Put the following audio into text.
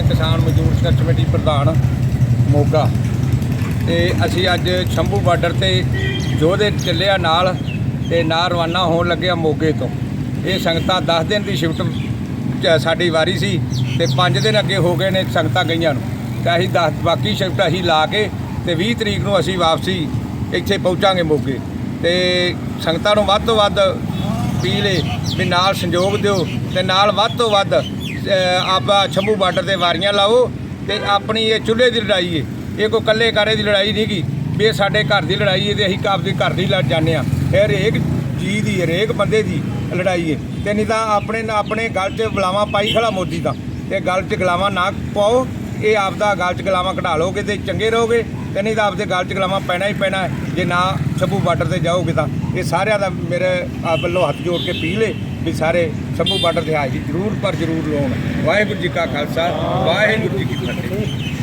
ਕਿਸਾਨ ਮਜ਼ਦੂਰ ਸੰਘਰਸ਼ ਕਮੇਟੀ ਪ੍ਰਧਾਨ ਮੋਗਾ। ਤੇ ਅਸੀਂ ਅੱਜ ਸ਼ੰਭੂ ਬਾਰਡਰ ਤੇ ਯੋਧੇ ਚੱਲਿਆ ਨਾਲ ਤੇ ਨਾਲ ਰਵਾਨਾ ਹੋਣ ਲੱਗਿਆ ਮੋਗੇ ਤੋਂ। ਇਹ ਸੰਗਤਾਂ 10 ਦਿਨ ਦੀ ਸ਼ਿਫਟ ਸਾਡੀ ਵਾਰੀ ਸੀ ਤੇ 5 ਦਿਨ ਅੱਗੇ ਹੋ ਗਏ ਨੇ ਸੰਗਤਾਂ ਗਈਆਂ ਨੂੰ। ਤੇ ਅਸੀਂ 10 ਬਾਕੀ ਸ਼ਿਫਟ ਅਸੀਂ ਲਾ ਕੇ ਤੇ 20 ਤਰੀਕ ਨੂੰ ਅਸੀਂ ਵਾਪਸੀ ਇੱਥੇ ਪਹੁੰਚਾਂਗੇ ਮੋਗੇ। ਤੇ ਸੰਗਤਾਂ ਨੂੰ ਵੱਧ ਤੋਂ ਵੱਧ ਪੀਲੇ ਵੀ ਨਾਲ ਸੰਯੋਗ ਦਿਓ ਤੇ ਨਾਲ ਵੱਧ ਤੋਂ ਵੱਧ ਆਪਾਂ ਛੰਭੂ ਬਾਰਡਰ ਤੇ ਵਾਰੀਆਂ ਲਾਓ ਤੇ ਆਪਣੀ ਇਹ ਚੁੱਲ੍ਹੇ ਦੀ ਲੜਾਈ ਏ। ਇਹ ਕੋਈ ਇਕੱਲੇ ਕਾਰੇ ਦੀ ਲੜਾਈ ਨਹੀਂ ਗੀ ਵੀ ਇਹ ਸਾਡੇ ਘਰ ਦੀ ਲੜਾਈ ਏ ਤੇ ਅਸੀਂ ਆਪਦੇ ਘਰ ਦੀ ਲੜ ਜਾਂਦੇ ਆ। ਇਹ ਹਰੇਕ ਜੀ ਦੀ, ਹਰੇਕ ਬੰਦੇ ਦੀ ਲੜਾਈ ਏ। ਤੇ ਨਹੀਂ ਤਾਂ ਆਪਣੇ ਆਪਣੇ ਗਲ 'ਚ ਬਲਾਵਾਂ ਪਾਈ ਖੜਾ ਮੋਦੀ ਦਾ ਤੇ ਗੱਲ 'ਚ ਗਲਾਵਾਂ ਨਾ ਪਾਓ, ਇਹ ਆਪਦਾ ਗਲ 'ਚ ਗਲਾਵਾਂ ਕਢਾ ਲਓਗੇ ਤੇ ਚੰਗੇ ਰਹੋਗੇ। ਤੇ ਨਹੀਂ ਤਾਂ ਆਪਦੇ ਗਲ 'ਚ ਗਲਾਵਾਂ ਪੈਣਾ ਹੀ ਪੈਣਾ ਜੇ ਨਾ ਸ਼ੰਭੂ ਬਾਰਡਰ ਤੇ ਜਾਓਗੇ ਤਾਂ। ਇਹ ਸਾਰਿਆਂ ਦਾ ਮੇਰੇ ਵੱਲੋਂ ਹੱਥ ਜੋੜ ਕੇ ਪੀ ਲੇ ਵੀ ਸਾਰੇ ਸ਼ੰਭੂ ਬਾਰਡਰ ਤੇ ਹਾਜ਼ਰੀ ਜ਼ਰੂਰ ਪਰ ਜ਼ਰੂਰ ਲਾਉਣ। ਵਾਹਿਗੁਰੂ ਜੀ ਕਾ ਖਾਲਸਾ, ਵਾਹਿਗੁਰੂ ਜੀ ਕੀ ਫਤਿਹ।